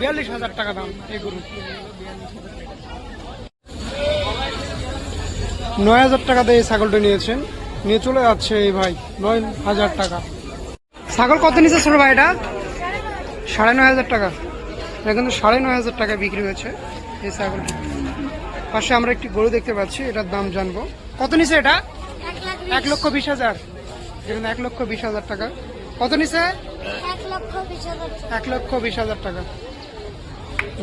বিয়াল্লিশ হাজার টাকা দাম এই গরু। নয় হাজার টাকা দিয়ে ছাগলটা নিয়েছেন। নিয়ে চলে যাচ্ছে এই ভাই নয় হাজার টাকা। ছাগল কত নিচে ছোট ভাই এটা? সাড়ে নয় হাজার টাকা। এটা কিন্তু সাড়ে নয় হাজার টাকা বিক্রি হয়েছে এই ছাগলটি। পাশে আমরা একটি গরু দেখতে পাচ্ছি এটার দাম জানব। কত নিচে এটা? এক লক্ষ বিশ হাজার। এখানে এক লক্ষ বিশ হাজার টাকা। কত নিচে এক লক্ষ বিশ হাজার টাকা।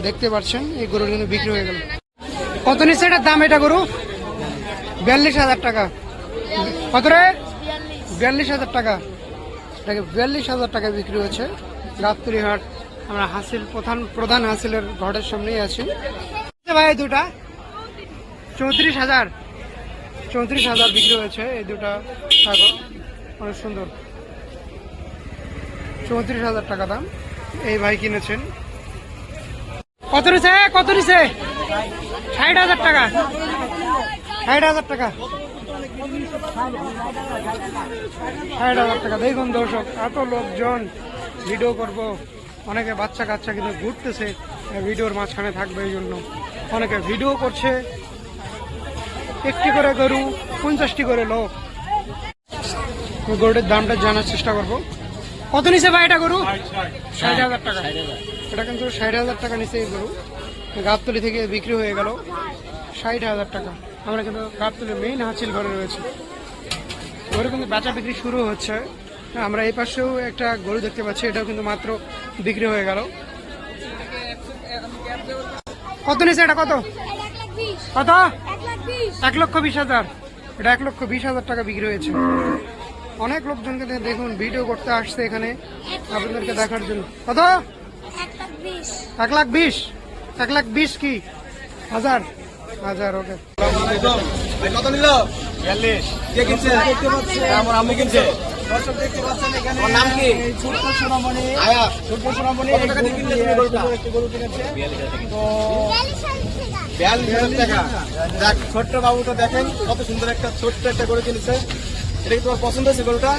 দেখতে পাচ্ছেন এই গরুর কিন্তু বিক্রি হয়ে গেল। কত নিচ্ছে এটার দাম এটা গরু? বিয়াল্লিশ হাজার টাকা। কত রে? বিয়াল্লিশ। হাজার টাকা। এটাকে বিয়াল্লিশ হাজার টাকা বিক্রি হচ্ছে গাবতলি হাট আমরা হাসিল প্রধান প্রধান হাসিলের ঘরের সামনেই আছি। ভাই দুটা? চৌত্রিশ হাজার। চৌত্রিশ হাজার বিক্রি হয়েছে এই দুটা ছাগল। অনেক সুন্দর। চৌত্রিশ হাজার টাকা দাম। এই ভাই কিনেছেন। কত নিছে? কত নিছে? ষাট হাজার টাকা। ষাট হাজার টাকা। ষাট হাজার টাকা। দেখুন দর্শক, এত লোকজন ভিডিও করব। অনেকে বাচ্চা কাচ্চা কিন্তু ঘুরতেছে, ভিডিওর মাঝখানে থাকবে এই জন্য। অনেকে ভিডিও করছে। একটি করে গরু, পঞ্চাশটি করে লোক। গরুটির দামটা জানার চেষ্টা করব। কত নিচে ভাই এটা গরু? ষাট হাজার টাকা। এটা কিন্তু ষাট হাজার টাকা নিচে গরু। গাবতলি থেকে বিক্রি হয়ে গেল ষাট হাজার টাকা। আমরা কিন্তু গাবতলি মেইন হাসিল ঘরে রয়েছে। গরু কিন্তু বেচা বিক্রি শুরু হচ্ছে। আমরা এই পাশেও একটা গরু দেখতে পাচ্ছি এটাও কিন্তু মাত্র বিক্রি হয়ে গেল। কত নিচে এটা কত? কত? এক লক্ষ বিশ হাজার। এটা এক লক্ষ বিশ হাজার টাকা বিক্রি হয়েছে। অনেক লোকজনকে দেখুন ভিডিও করতে আসছে এখানে আপনাদেরকে দেখার জন্য। কত? এক লাখ বিশ। এক লাখ বিশ কি? হাজার। হাজার ওকে। কত নিল বিয়াল্লিশ। কে কিনছে? আমার আম্মু কিনছে। দর্শক দেখতে পাচ্ছেন এখানে আমার নাম কি? ছোট্ট সোনামণি। আয়া। সোনামণি কিনেছে। তো বিয়াল্লিশ হাজার টাকা। যাক ছোট্ট বাবুটা দেখেন কত সুন্দর একটা ছোট্ট একটা গরু কিনেছে। এটা কি তোমার পছন্দ হয়েছে গরুটা?